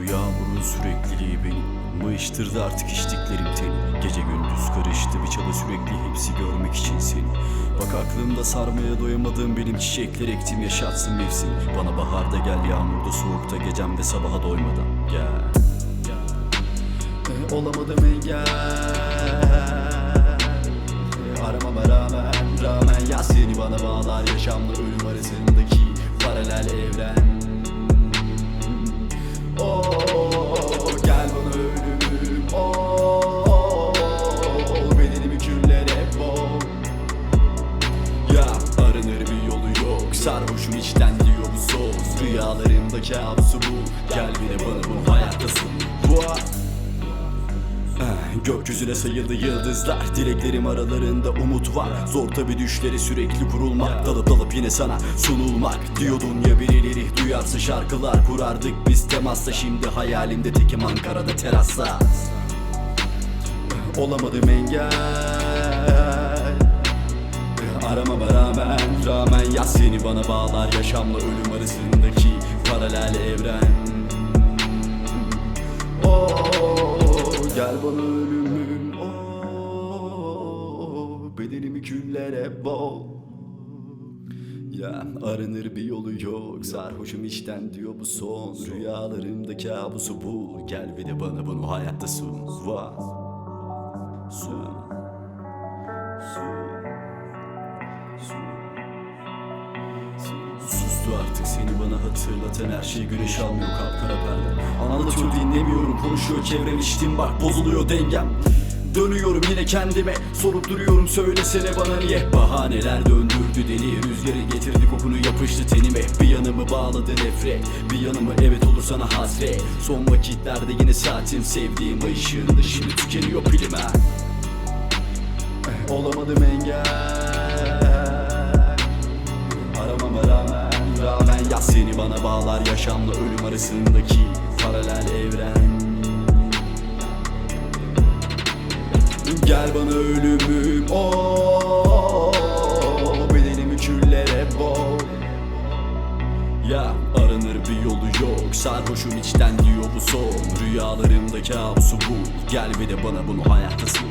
Yokluğun sürekliliği beni Mayıştırdı artık içtiklerim teni Gece gündüz karıştı bir çaba sürekli hepsi görmek için seni. Bak aklımda sarmaya doyamadığım benim çiçekler ektim yaşatsın mevsim Bana baharda gel yağmurda soğukta gecemde sabaha doymadan. Gel E, Olamadım engel. E, Aramama rağmen rağmen. Ya seni bana bağlar Yaşamla ölüm arasındaki paralel evren Sarhoşum içten diyor bu söz Rüyalarımda kabusu bu. Gel bir bana bu hayattasın What? Ah, Gökyüzüne sayıldı yıldızlar. Dileklerim aralarında umut var. Zor tabi düşleri sürekli kurulmak. Dalıp dalıp yine sana sunulmak. Diyordun ya birileri duyarsa şarkılar Kurardık biz temasla Şimdi hayalimde tekim Ankara'da terasta. Olamadım engel Aramama rağmen rağmen yaz seni bana bağlar Yaşamla ölüm arasındaki paralel evren. Oh gel bana ölümüm Oh bedenimi küllere boğ ya aranır bir yolu yok Sarhoşum içten diyor bu son. Rüyalarımda kabusu bul Gel bir de bana bunu hayatta sun Va Sun Sun Sustu artık. Seni bana hatırlatan her şey güneş almıyor kapkara perde Anlatıyor dinlemiyorum konuşuyor çevrem içtim bak bozuluyor dengem. Dönüyorum yine kendime. Sorup duruyorum söylesene bana niye? Bahaneler döndürdü deli rüzgarı getirdi kokunu yapıştı tenime. Bir yanımı bağladı nefret bir yanımı evet olur sana hasret. Son vakitlerde yine saatim sevdiğim ay ışığında şimdi tükeniyor pilim ha Olamadım engel seni bana bağlar yaşamla ölüm arasındaki paralel evren. Gel bana ölümüm oh Bedenimi küllere boğ ya aranır bir yolu yok Sarhoşum içten diyor bu son. Rüyalarımda kabusu bu Gel bir de bana bunu hayatta What?